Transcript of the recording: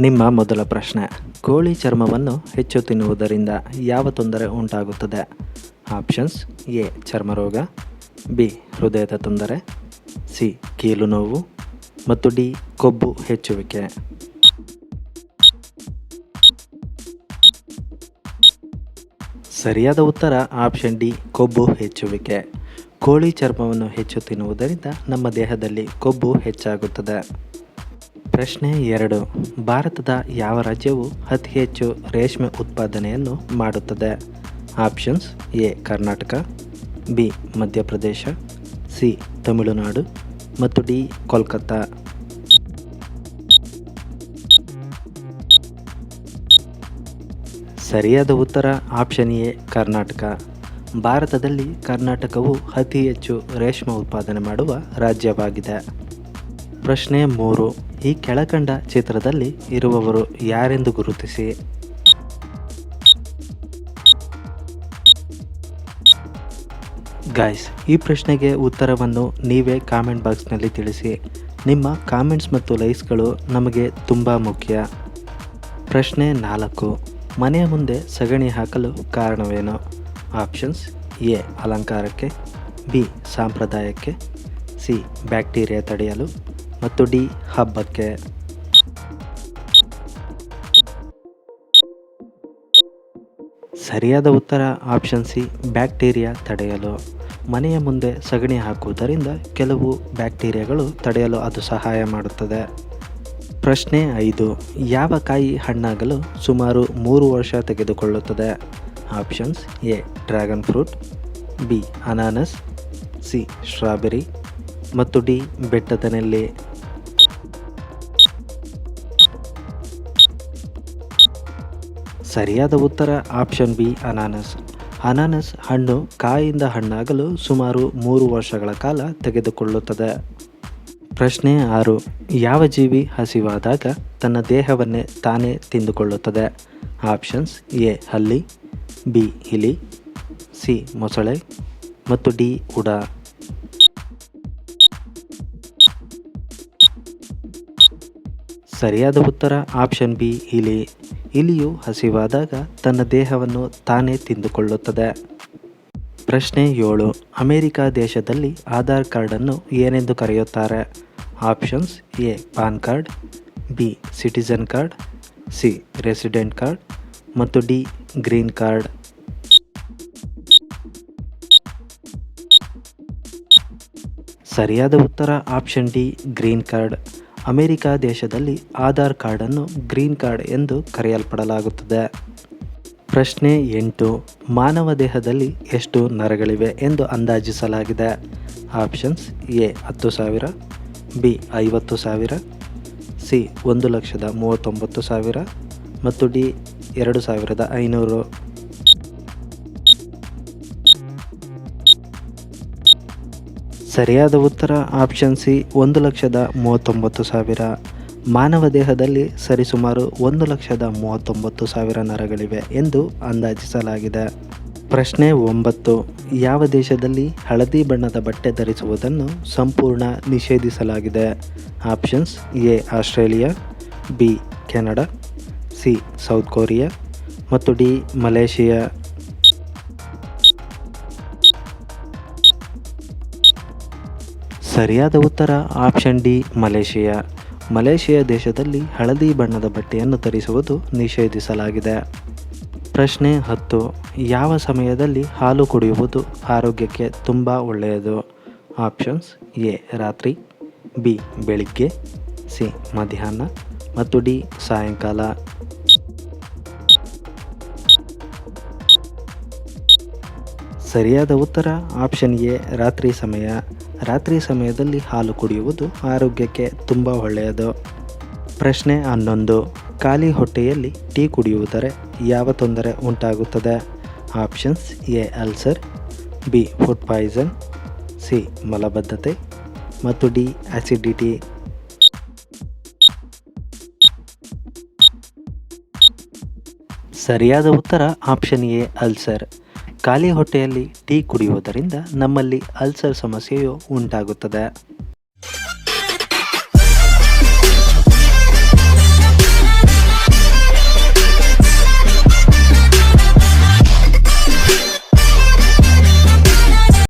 ನಿಮ್ಮ ಮೊದಲ ಪ್ರಶ್ನೆ. ಕೋಳಿ ಚರ್ಮವನ್ನು ಹೆಚ್ಚು ತಿನ್ನುವುದರಿಂದ ಯಾವ ತೊಂದರೆ ಉಂಟಾಗುತ್ತದೆ? ಆಪ್ಷನ್ಸ್ ಎ, ಚರ್ಮರೋಗ, ಬಿ, ಹೃದಯದ ತೊಂದರೆ, ಸಿ, ಕೀಲು ನೋವು, ಮತ್ತು ಡಿ, ಕೊಬ್ಬು ಹೆಚ್ಚುವಿಕೆ. ಸರಿಯಾದ ಉತ್ತರ ಆಪ್ಷನ್ ಡಿ, ಕೊಬ್ಬು ಹೆಚ್ಚುವಿಕೆ. ಕೋಳಿ ಚರ್ಮವನ್ನು ಹೆಚ್ಚು ತಿನ್ನುವುದರಿಂದ ನಮ್ಮ ದೇಹದಲ್ಲಿ ಕೊಬ್ಬು ಹೆಚ್ಚಾಗುತ್ತದೆ. ಪ್ರಶ್ನೆ ಎರಡು. ಭಾರತದ ಯಾವ ರಾಜ್ಯವು ಅತಿ ಹೆಚ್ಚು ರೇಷ್ಮೆ ಉತ್ಪಾದನೆಯನ್ನು ಮಾಡುತ್ತದೆ? Options A, Karnataka, B, Madhya Pradesh, C, Tamil Nadu ಮತ್ತು ಡಿ, ಕೋಲ್ಕತ್ತಾ. ಸರಿಯಾದ ಉತ್ತರ ಆಪ್ಷನ್ ಎ, ಕರ್ನಾಟಕ. ಭಾರತದಲ್ಲಿ ಕರ್ನಾಟಕವು ಅತಿ ಹೆಚ್ಚು ರೇಷ್ಮೆ ಉತ್ಪಾದನೆ ಮಾಡುವ ರಾಜ್ಯವಾಗಿದೆ. ಪ್ರಶ್ನೆ ಮೂರು. ಈ ಕೆಳಕಂಡ ಚಿತ್ರದಲ್ಲಿ ಇರುವವರು ಯಾರೆಂದು ಗುರುತಿಸಿ? ಗಾಯ್ಸ್ ಈ ಪ್ರಶ್ನೆಗೆ ಉತ್ತರವನ್ನು ನೀವೇ ಕಾಮೆಂಟ್ ಬಾಕ್ಸ್ನಲ್ಲಿ ತಿಳಿಸಿ. ನಿಮ್ಮ ಕಾಮೆಂಟ್ಸ್ ಮತ್ತು ಲೈಕ್ಸ್ಗಳು ನಮಗೆ ತುಂಬ ಮುಖ್ಯ. ಪ್ರಶ್ನೆ ನಾಲ್ಕು. ಮನೆಯ ಮುಂದೆ ಸಗಣಿ ಹಾಕಲು ಕಾರಣವೇನು? Options A. ಅಲಂಕಾರಕ್ಕೆ, ಬಿ. ಸಾಂಪ್ರದಾಯಕ್ಕೆ, ಸಿ. ಬ್ಯಾಕ್ಟೀರಿಯಾ ತಡೆಯಲು. ಮತ್ತು ಡಿ ಹಬ್ಬಕ್ಕೆ. ಸರಿಯಾದ ಉತ್ತರ ಆಪ್ಷನ್ ಸಿ, ಬ್ಯಾಕ್ಟೀರಿಯಾ ತಡೆಯಲು. ಮನೆಯ ಮುಂದೆ ಸಗಣಿ ಹಾಕುವುದರಿಂದ ಕೆಲವು ಬ್ಯಾಕ್ಟೀರಿಯಾಗಳು ತಡೆಯಲು ಅದು ಸಹಾಯ ಮಾಡುತ್ತದೆ. ಪ್ರಶ್ನೆ ಐದು, ಯಾವ ಕಾಯಿ ಹಣ್ಣಾಗಲು ಸುಮಾರು ಮೂರು ವರ್ಷ ತೆಗೆದುಕೊಳ್ಳುತ್ತದೆ? Options A, dragon fruit, B, ಅನಾನಸ್, ಸಿ, ಸ್ಟ್ರಾಬೆರಿ ಮತ್ತು ಡಿ, ಬೆಟ್ಟದ ನೆಲ್ಲಿ. ಸರಿಯಾದ ಉತ್ತರ ಆಪ್ಷನ್ ಬಿ, ಅನಾನಸ್. ಅನಾನಸ್ ಹಣ್ಣು ಕಾಯಿಂದ ಹಣ್ಣಾಗಲು ಸುಮಾರು ಮೂರು ವರ್ಷಗಳ ಕಾಲ ತೆಗೆದುಕೊಳ್ಳುತ್ತದೆ. ಪ್ರಶ್ನೆ ಆರು, ಯಾವ ಜೀವಿ ಹಸಿವಾದಾಗ ತನ್ನ ದೇಹವನ್ನೇ ತಾನೇ ತಿಂದುಕೊಳ್ಳುತ್ತದೆ? ಆಪ್ಷನ್ಸ್ ಎ, ಹಲ್ಲಿ, ಬಿ, ಇಲಿ, ಸಿ, ಮೊಸಳೆ ಮತ್ತು ಡಿ, ಉಡ. ಸರಿಯಾದ ಉತ್ತರ ಆಪ್ಷನ್ ಬಿ ಇಲಿ. ಇಲಿಯು ಹಸಿವಾದಾಗ ತನ್ನ ದೇಹವನ್ನು ತಾನೇ ತಿಂದುಕೊಳ್ಳುತ್ತದೆ. ಪ್ರಶ್ನೆ ಏಳು. ಅಮೆರಿಕ ದೇಶದಲ್ಲಿ ಆಧಾರ್ ಕಾರ್ಡನ್ನು ಏನೆಂದು ಕರೆಯುತ್ತಾರೆ? Options A PAN card B citizen card C resident card, ಮತ್ತು ಡಿ ಗ್ರೀನ್ ಕಾರ್ಡ್. ಸರಿಯಾದ ಉತ್ತರ option D green card. America ದೇಶದಲ್ಲಿ ಆಧಾರ್ ಕಾರ್ಡನ್ನು ಗ್ರೀನ್ ಕಾರ್ಡ್ ಎಂದು ಕರೆಯಲ್ಪಡಲಾಗುತ್ತದೆ. ಪ್ರಶ್ನೆ ಎಂಟು, ಮಾನವ ದೇಹದಲ್ಲಿ ಎಷ್ಟು ನರಗಳಿವೆ ಎಂದು ಅಂದಾಜಿಸಲಾಗಿದೆ. ಆಪ್ಷನ್ಸ್ ಎ, ಹತ್ತು ಸಾವಿರ, ಬಿ, ಐವತ್ತು ಸಾವಿರ, ಸಿ, ಒಂದು ಲಕ್ಷದ ಮೂವತ್ತೊಂಬತ್ತು ಸಾವಿರ ಮತ್ತು ಡಿ, ಎರಡು ಸಾವಿರದ ಐನೂರು. ಸರಿಯಾದ ಉತ್ತರ ಆಪ್ಷನ್ ಸಿ ಒಂದು ಲಕ್ಷದ ಮೂವತ್ತೊಂಬತ್ತು ಸಾವಿರ. ಮಾನವ ದೇಹದಲ್ಲಿ ಸರಿಸುಮಾರು ಒಂದು ಲಕ್ಷದ ಮೂವತ್ತೊಂಬತ್ತು ಸಾವಿರ ನರಗಳಿವೆ ಎಂದು ಅಂದಾಜಿಸಲಾಗಿದೆ. ಪ್ರಶ್ನೆ ಒಂಬತ್ತು, ಯಾವ ದೇಶದಲ್ಲಿ ಹಳದಿ ಬಣ್ಣದ ಬಟ್ಟೆ ಧರಿಸುವುದನ್ನು ಸಂಪೂರ್ಣ ನಿಷೇಧಿಸಲಾಗಿದೆ? Options A, Australia, B, Canada, C, South Korea ಮತ್ತು ಡಿ, ಮಲೇಷಿಯಾ. ಸರಿಯಾದ ಉತ್ತರ ಆಪ್ಷನ್ ಡಿ, ಮಲೇಷಿಯಾ. ಮಲೇಷಿಯಾ ದೇಶದಲ್ಲಿ ಹಳದಿ ಬಣ್ಣದ ಬಟ್ಟೆಯನ್ನು ಧರಿಸುವುದು ನಿಷೇಧಿಸಲಾಗಿದೆ. ಪ್ರಶ್ನೆ ಹತ್ತು, ಯಾವ ಸಮಯದಲ್ಲಿ ಹಾಲು ಕುಡಿಯುವುದು ಆರೋಗ್ಯಕ್ಕೆ ತುಂಬ ಒಳ್ಳೆಯದು? ಆಪ್ಷನ್ಸ್ ಎ, ರಾತ್ರಿ, ಬಿ, ಬೆಳಿಗ್ಗೆ, ಸಿ, ಮಧ್ಯಾಹ್ನ, ಮತ್ತು ಡಿ, ಸಾಯಂಕಾಲ. ಸರಿಯಾದ ಉತ್ತರ ಆಪ್ಷನ್ ಎ, ರಾತ್ರಿ ಸಮಯ. ರಾತ್ರಿ ಸಮಯದಲ್ಲಿ ಹಾಲು ಕುಡಿಯುವುದು ಆರೋಗ್ಯಕ್ಕೆ ತುಂಬ ಒಳ್ಳೆಯದು. ಪ್ರಶ್ನೆ ಹನ್ನೊಂದು. ಖಾಲಿ ಹೊಟ್ಟೆಯಲ್ಲಿ ಟೀ ಕುಡಿಯುವುದರೆ ಯಾವ ತೊಂದರೆ ಉಂಟಾಗುತ್ತದೆ? Options A, ulcer, B, food poison, C, ಮಲಬದ್ಧತೆ ಮತ್ತು ಡಿ ಆಸಿಡಿಟಿ ಸರಿಯಾದ ಉತ್ತರ ಆಪ್ಷನ್ ಎ ಅಲ್ಸರ್. ಖಾಲಿ ಹೊಟ್ಟೆಯಲ್ಲಿ ಟೀ ಕುಡಿಯುವುದರಿಂದ ನಮ್ಮಲ್ಲಿ ಅಲ್ಸರ್ ಸಮಸ್ಯೆಯು ಉಂಟಾಗುತ್ತದೆ.